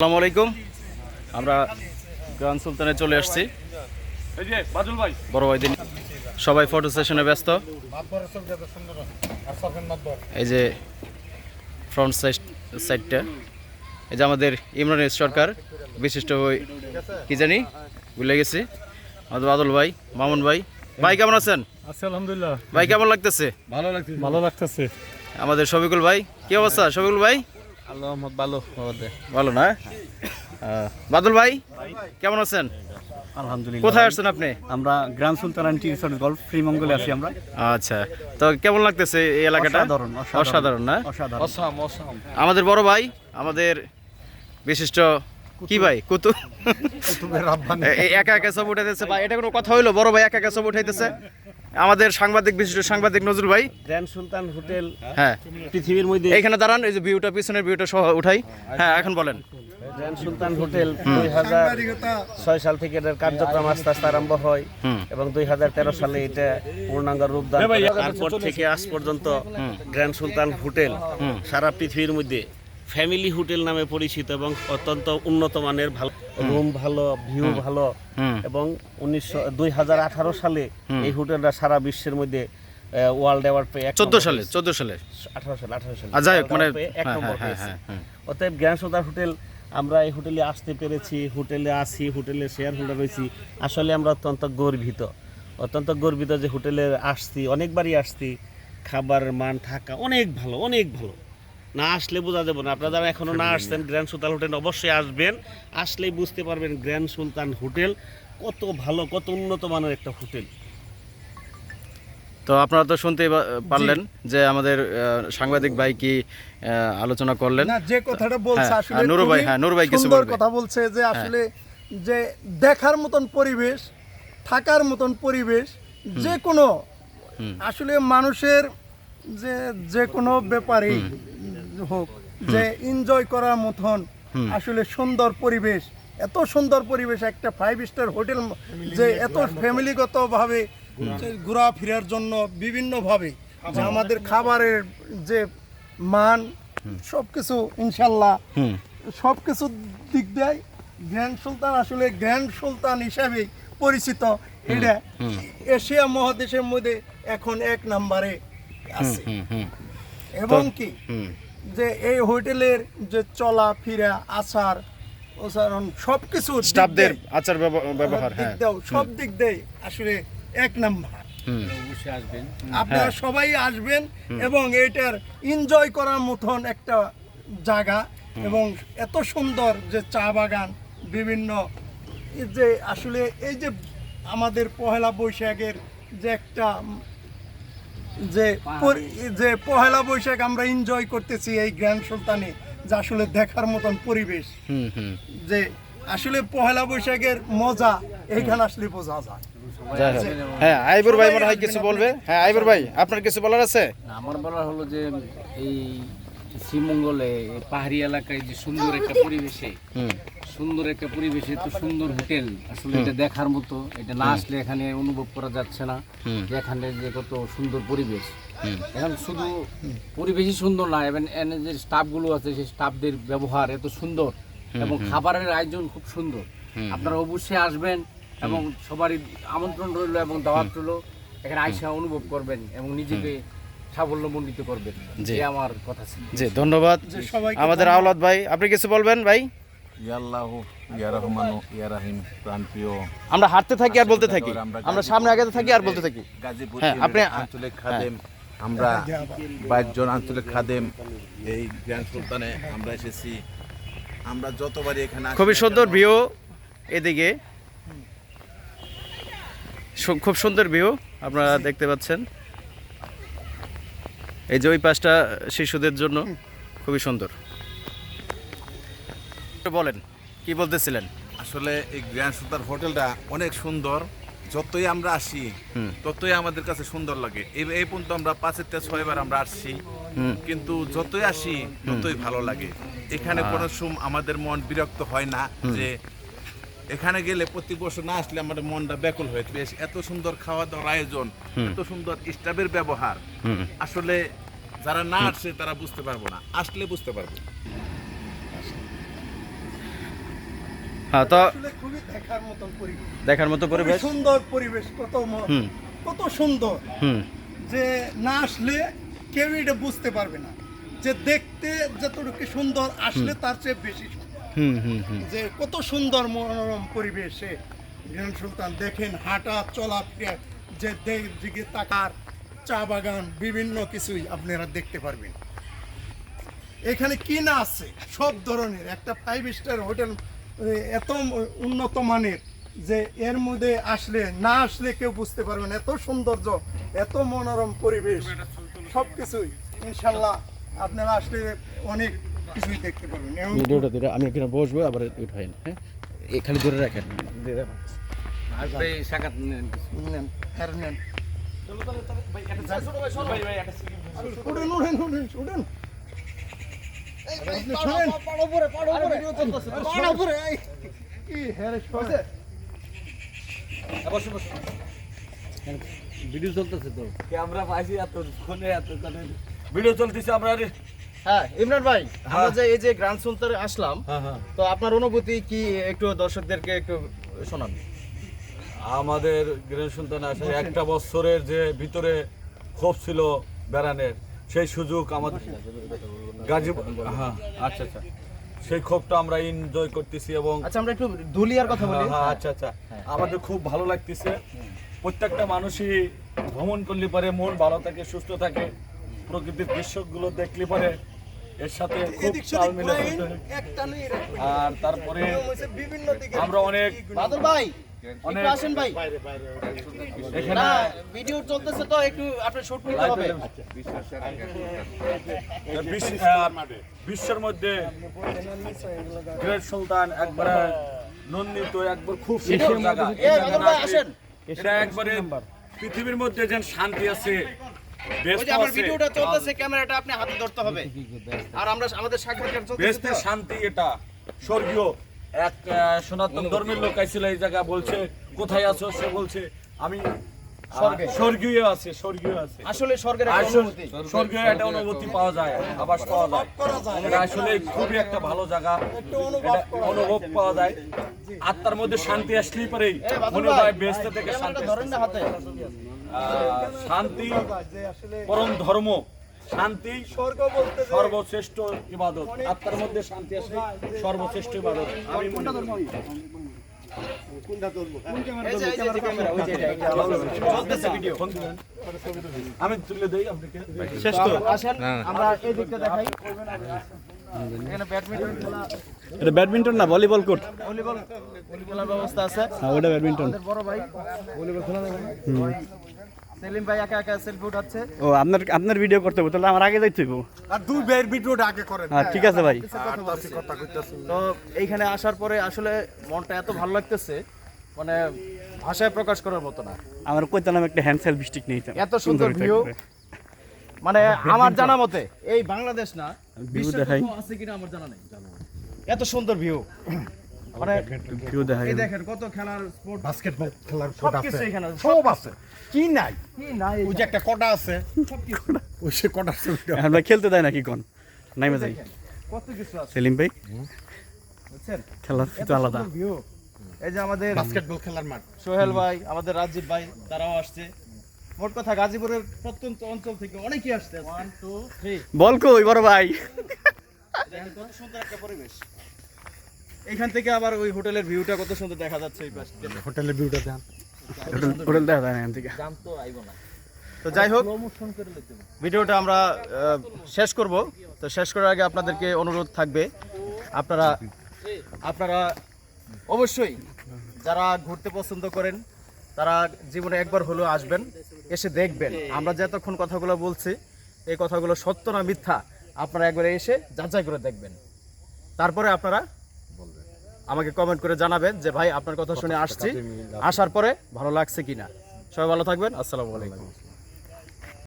আসসালামু আলাইকুম। আমরা গ্রান্ড সুলতানে চলে আসছি। বড় ভাই দিন সবাই ফটো সেশনে ব্যস্ত। এই যে ফ্রন্ট সাইড সাইডটা এই যে আমাদের ইমরান সরকার বিশিষ্ট ওই কি জানি ভুলে গেছি। আমাদের বাদল ভাই মামুন ভাই। ভাই কেমন আছেন? আলহামদুলিল্লাহ। ভাই কেমন লাগতেছে? ভালো লাগছে ভালো লাগতেছে। আমাদের শফিকুল ভাই কি অবস্থা? শফিকুল ভাই? আল্লাহ ভালো ভালো না? বাদল ভাই কেমন আছেন? আলহামদুলিল্লাহ। কোথায় আসছেন আপনি? আমরা গ্রান্ড সুলতান আন্টি রিসোর্ট গল্ফ শ্রীমঙ্গলে আছি আমরা। আচ্ছা তো কেমন লাগতেছে এই এলাকাটা? অসাধারণ, না? আমাদের বড় ভাই আমাদের বিশিষ্ট কি ভাই? কুতু একা একা সব উঠাইতেছে। ভাই এটা কোনো কথা হইল? বড় ভাই একা একা সব উঠাইতেছে? আমাদের সাংবাদিক বিশিষ্ট সাংবাদিক নজরুল ভাই। গ্র্যান্ড সুলতান হোটেল হ্যাঁ। পৃথিবীর মধ্যে এখানে দাঁড়ান এই যে ভিউটা পিছনের ভিউটা সহ উঠাই। হ্যাঁ এখন বলেন। গ্র্যান্ড সুলতান হোটেল দুই হাজার ছয় সাল থেকে এটার কার্যক্রম আস্তে আস্তে আরম্ভ হয় এবং দুই হাজার তেরো সালে এটা পূর্ণাঙ্গ রূপ দান করে। তারপর থেকে আজ পর্যন্ত গ্র্যান্ড সুলতান হোটেল সারা পৃথিবীর মধ্যে ফ্যামিলি হোটেল নামে পরিচিত এবং অত্যন্ত উন্নত মানের ভালো রুম ভালো ভিউ ভালো এবং উনিশশো দুই হাজার আঠারো সালে এই হোটেলটা সারা বিশ্বের মধ্যে ওয়ার্ল্ড অ্যাওয়ার্ড পেয়ে চোদ্দ সালে চোদ্দ সালে? আঠারো সালে আঠারো সালে। যাই হোক মানে এক নম্বর হ্যাঁ। হ্যাঁ, হ্যাঁ, অতএব জ্ঞান সদার হোটেল আমরা এই হোটেলে আসতে পেরেছি হোটেলে আছি হোটেলে শেয়ার হোল্ডার রয়েছি। আসলে আমরা অত্যন্ত গর্বিত। অত্যন্ত গর্বিত যে হোটেলে আসছি অনেকবারই আসছি। খাবার মান থাকা অনেক ভালো অনেক ভালো। না আসলে বোঝা যাবে না। আপনারা যারা এখনও না আসছেন গ্র্যান্ড সুলতান হোটেল অবশ্যই আসবেন। আসলেই বুঝতে পারবেন গ্র্যান্ড সুলতান হোটেল কত ভালো কত উন্নত মানের একটা হোটেল। তো আপনারা তো শুনতেই পা- পারলেন যে আমাদের সাংবাদিক ভাই কি আলোচনা করলেন। না যে কথাটা বলছে হ্যাঁ, আসলে হ্যাঁ, নুরু ভাই, হ্যাঁ, নুরু ভাই কিছু বলবে। কথা বলছে যে আসলে যে দেখার মতন পরিবেশ থাকার মতন পরিবেশ যে কোনো আসলে মানুষের যে যে কোনো ব্যাপারেই হোক যে এনজয় করার মতন আসলে সুন্দর পরিবেশ এত সুন্দর পরিবেশ একটা ফাইভ স্টার হোটেল যে এত ফ্যামিলিগত ভাবে ঘোরাফেরার জন্য বিভিন্নভাবে যে আমাদের খাবারের যে মান সবকিছু ইনশাল্লাহ হুম। সব কিছু দিক দেয় গ্র্যান্ড সুলতান আসলে গ্র্যান্ড সুলতান হিসাবে পরিচিত। এটা এশিয়া মহাদেশের মধ্যে এখন এক নম্বরে আছে। এবং কি? যে এই হোটেলের যে চলা ফিরা আচার ওচারণ সব কিছু স্টাফদের আচার ব্যবহার হ্যাঁ। দাও সব দিক দেয় আসলে এক নাম্বার। আপনারা সবাই আসবেন এবং এটার এনজয় করার মতন একটা জায়গা এবং এত সুন্দর যে চা বাগান বিভিন্ন যে আসলে এই যে আমাদের পহেলা বৈশাখের যে একটা যে পরি- যে পহেলা বৈশাখ আমরা এনজয় করতেছি এই গ্র্যান্ড সুলতানে যে আসলে দেখার মতন পরিবেশ। হুম হুম। যে আসলে পহেলা বৈশাখের মজা এইখানে আসলে বোঝা যায়। হ্যাঁ আইবুর ভাই মনে হয় কিছু বলবে? হ্যাঁ আইবুর ভাই আপনার কিছু বলার আছে? আমার বলার হলো যে এই শ্রীমঙ্গলে পাহাড়ি এলাকায় যে সুন্দর একটা পরিবেশে সুন্দর একটা পরিবেশে এত সুন্দর হোটেল আসলে এটা দেখার মতো এটা না আসলে এখানে অনুভব করা যাচ্ছে না যে এখানে যে কত সুন্দর পরিবেশ। এখন শুধু পরিবেশই সুন্দর না এবং এখানে যে স্টাফগুলো আছে সেই স্টাফদের ব্যবহার এত সুন্দর এবং খাবারের আয়োজন খুব সুন্দর। আপনারা অবশ্যই আসবেন এবং সবারই আমন্ত্রণ রইল এবং দাওয়াত রইল। এখানে আইসা অনুভব করবেন এবং নিজেকে সাফল্যমণ্ডিত করবেন। জি। যে আমার কথা ছিল। জি ধন্যবাদ। আমাদের আওলাদ ভাই আপনি কিছু বলবেন ভাই? ইয়া ইয়া রহমান ইয়া রাহিম প্রাণপ্রিয়। আমরা হাঁটতে থাকি আর বলতে থাকি। আমরা সামনে আগে থাকি আর বলতে থাকি। গাজীপুর হ্যাঁ, আপনি- আঞ্চলিক খাদেম। আমরা বাইশ জন আঞ্চলিক খাদেম এই গ্র্যান্ড সুলতানে আমরা এসেছি। আমরা যতবারই এখানে খুবই সুন্দর ভিউ এদিকে। খুব সুন্দর ভিউ আপনারা দেখতে পাচ্ছেন। এই যে ওই পাশটা শিশুদের জন্য খুবই সুন্দর। বলেন কি বলতেছিলেন? আসলে এই গ্র্যান্ড সুলতান হোটেলটা অনেক সুন্দর। যতই আমরা আসি ততই আমাদের কাছে সুন্দর লাগে। এই পর্যন্ত আমরা পাঁচের থেকে ছয়বার আমরা আসছি। হুম। কিন্তু যতই আসি ততই ভালো লাগে। এখানে কোনো সময় আমাদের মন বিরক্ত হয় না যে এখানে গেলে প্রতি বছর না আসলে আমাদের মনটা ব্যাকুল হয়ে বেশ এত সুন্দর খাওয়া দাওয়ার আয়োজন এত সুন্দর স্টাফের ব্যবহার। আসলে যারা না আসছে তারা বুঝতে পারব না। আসলে বুঝতে পারব। হ্যাঁ তো খুবই দেখার মতন পরিবেশ। দেখার মতো পরিবেশ। সুন্দর পরিবেশ কত কত সুন্দর। হুম। যে না আসলে কেউ এটা বুঝতে পারবে না। যে দেখতে যতটুকু সুন্দর আসলে তার চেয়ে বেশি সুন্দর। যে কত সুন্দর মনোরম পরিবেশে গ্র্যান্ড সুলতান দেখেন হাঁটা চলাফেরা যে দিকে তাকার, চা বাগান, বিভিন্ন কিছুই আপনারা দেখতে পারবেন। এখানে কি না আছে? সব ধরনের। একটা ফাইভ স্টার হোটেল এত উন্নত মানের, যে এর মধ্যে আসলে, না আসলে কেউ বুঝতে পারবে না। এত সৌন্দর্য, এত মনোরম পরিবেশ সব কিছুই ইনশাল্লাহ আপনারা আসলে অনেক কিছুই দেখতে পারবেন এবং ভিডিওটা ধরে আমি এখানে বসবো আবার উঠাই হ্যাঁ? এ খালি ধরে রাখেন ভিডিও চলতেছে তো। ক্যামেরা পাইছি এত ফোনে এত ভিডিও চলতেছে আমরা হ্যাঁ ইমরান ভাই আমরা যে এই যে গ্র্যান্ড সুলতানে আসলাম তো আপনার অনুভূতি কি একটু দর্শকদেরকে একটু শোনান? আমাদের গ্রেন সুলতান আসে একটা বছরের যে ভিতরে ক্ষোভ ছিল বেড়ানের সেই সুযোগ আমাদের গাজীপুর হ্যাঁ আচ্ছা আচ্ছা। সেই ক্ষোভটা আমরা এনজয় করতেছি এবং আচ্ছা আমরা একটু দুলিয়ার কথা বলি। হ্যাঁ, হ্যাঁ, আচ্ছা। আচ্ছা আমাদের খুব ভালো লাগতেছে। প্রত্যেকটা মানুষই ভ্রমণ করলে পরে মন ভালো থাকে সুস্থ থাকে। প্রকৃতির দৃশ্যগুলো দেখলে পরে এর সাথে খুব তাল মিলে। আর তারপরে আমরা অনেক বাদল ভাই অনেক আসেন ভাই। এখানে ভিডিও চলতেছে তো একটু আপনি শুট করতে হবে। বিশ্বের মধ্যে গ্রেট সুলতান একবারে নন্দিত একবার খুব সুন্দর জায়গা। এই এ জায়গা বাদল না ভাই আসলে আসেন। এটা একবারে পৃথিবীর মধ্যে যেন শান্তি আছে। ওই ব্যস্ত যে আমার আছে। ভিডিওটা চলতেছে ক্যামেরাটা আপনি হাতে ধরতে হবে। আর আমরা আমাদের সাক্ষাৎকার চলতেছে শান্তি এটা। স্বর্গীয় এক সনাতন ধর্মের লোক আইছিল এই জায়গা বলছে কোথায় আছো? সে বলছে আমি স্বর্গে। স্বর্গে। স্বর্গীয় আছে স্বর্গীয় আছে। আসলে স্বর্গের অনুভূতি। স্বর্গীয় একটা অনুভূতি পাওয়া যায় আবাস পাওয়া যায়। এটা আসলে খুবই একটা ভালো জায়গা। অনুভব পাওয়া যায়। আত্মার মধ্যে শান্তি আসলেই মনে হয় বেস্ত থেকে শান্তি ধরেন না হাতে। শান্তি পরম ধর্ম শান্তি স্বর্গ বলতে যে সর্বশ্রেষ্ঠ ইবাদত। আত্মার মধ্যে শান্তি আসলে সর্বশ্রেষ্ঠ ইবাদত। আমি মনে করি। এই যে এই যে- এই যে ক্যামেরা ওই যে এটা, এটা চলতেছে ভিডিও আমি তুলে দেই আপনাকে। শেষ তো? আমরা এই দিকটা দেখাই। ব্যাডমিন্টন খেলা এটা ব্যাডমিন্টন না ভলিবল কোর্ট? ভলিবল খেলার ব্যবস্থা আছে। হ্যাঁ ওটা ব্যাডমিন্টন। বড় ভাই। ভলিবল খেলা যাবে সেলিম ভাই একা একা সেলফি উঠাচ্ছে। ও আপনার আপনার ভিডিও করতে হবে তাহলে আমার আগে যাইতে হইব। আর দুই বের ভিডিওটা আগে করেন। হ্যাঁ ঠিক আছে ভাই। তো এইখানে আসার পরে আসলে মনটা এত ভালো লাগতেছে মানে ভাষায় প্রকাশ করার মতো না। আমার কইতাম একটা হ্যান্ড সেলফি স্টিক নিয়ে এত সুন্দর ভিউ মানে আমার জানা মতে এই বাংলাদেশ না আছে কিনা আমার জানা নেই। এত সুন্দর ভিউ মানে দেখা এই দেখেন কত খেলার স্পোর্ট বাস্কেটবল খেলার সব কিছু এখানে সব আছে। কি নাই? কি নাই ওই যে একটা কটা আছে? ওই সে কটার ছবিটা আমরা খেলতে দেয় নাকি কোন? নাইমে যাই। কত কিছু আছে। সেলিম ভাই? বুঝছেন? খেলার তো আলাদা। ভিউ এই যে আমাদের বাস্কেটবল খেলার মাঠ। সোহেল ভাই আমাদের রাজীব ভাই তারাও আসছে। মোট কথা গাজীপুরের প্রত্যন্ত অঞ্চল থেকে অনেকেই আসছে। ওয়ান টু থ্রি বল কই বড় ভাই? কত সুন্দর একটা পরিবেশ। এখান থেকে আবার ওই হোটেলের ভিউটা কত সুন্দর দেখা যাচ্ছে এই পাশ। হোটেলের ভিউটা দেন হোটেল হোটেল দেখা যায় না এখান থেকে। তো আইবো না। তো যাই হোক ভিডিওটা আমরা শেষ করব। তো শেষ করার আগে আপনাদেরকে অনুরোধ থাকবে আপনারা আপনারা অবশ্যই যারা ঘুরতে পছন্দ করেন তারা জীবনে একবার হলেও আসবেন এসে দেখবেন। আমরা যতক্ষণ কথাগুলো বলছি এই কথাগুলো সত্য না মিথ্যা আপনারা একবার এসে যাচাই করে দেখবেন। তারপরে আপনারা আমাকে কমেন্ট করে জানাবেন যে ভাই আপনার কথা শুনে আসছি। আসার পরে ভালো লাগছে কিনা? সবাই ভালো থাকবেন। আসসালামু আলাইকুম।